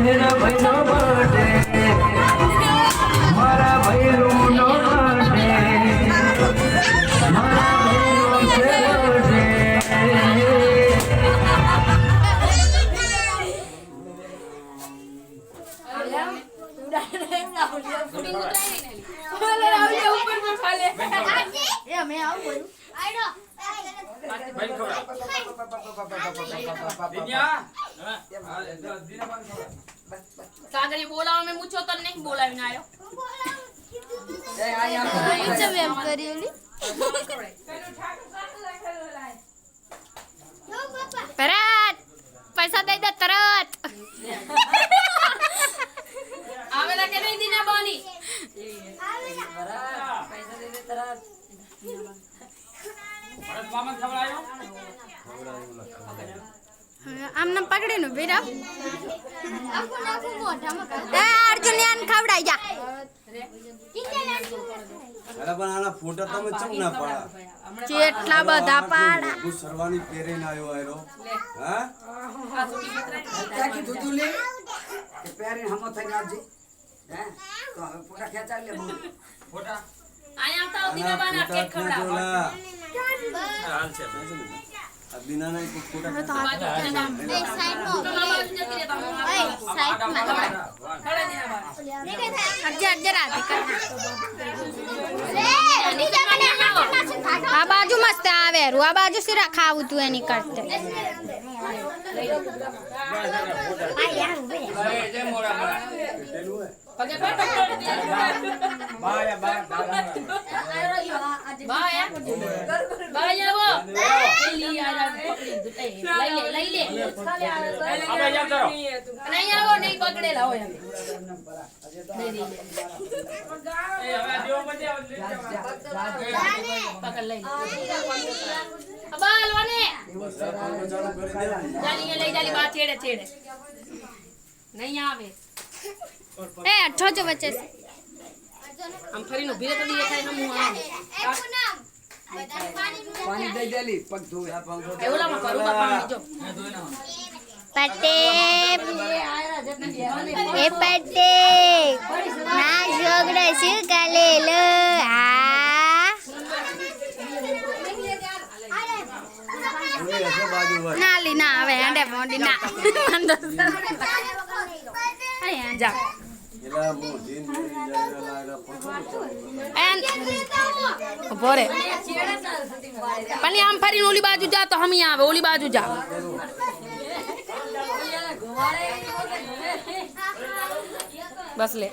એના ભાઈનો બર્થડે મારા ભાઈનો બર્થડે મારા ભાઈનો છે બર્થડે કાગળી બોલાવો મેં મૂછો તને નહીં બોલાવીને આવ્યો. તરત પૈસા દઈ દે તરત. આવેલા કે નહીં દીના બોની? આમ નામ પકડી નું બીરા એ અર્જુન યાન ખવડાઈ જા. અરે પણ આના ફોટા તમે ચમ ના પાડા? કેટલા બધા પાડા. હું સરવાની પહેરીને આવ્યો આયરો. હા? ત્યાં કીધું લે? કે પહેરીને હમો થઈને આવજે. હે? તો હવે ફોટા ખેંચાડી લે બહુ અહીંયા આવતા દીના આના બાના ફોટા કેક ખવડાવો. ખેંચોલા આ દિનાના એક ફોટા ખેંચો. તો મામા નથી દેતા હું અજર અજર આતી આ બાજુ મસ્ત આવે રૂ આ બાજુ સિરા ખાવું તું એની કરતે પગે પગ બાય બાય આવો લઈ આયા લઈ લે લઈ લે નહીં આવો નહીં પકડેલા હોય અમે પકડ લઈ બાલ વને ચાલુ કરી દે. જાલી લઈ જાલી બા છેડે છેડે નહીં આવે એ અઠો જો વચ્ચે છે. આમ ફરીને ઊભી રહે તો દી થાય હમું આમ પાણી દઈ દેલી પગ ધોઈ આ પગ ધોઈ. એવલામાં કરું બા પાણી જો પટે એ પટે. ના જોગડે શું કાલે લો આ. ના લી ના હવે હેંડે મોડી ના. અરે જા એલા જાય, એલા પલી આમ ફરીને ઓલી બાજુ જા તો હમી આવે ઓલી બાજુ જા બસ લે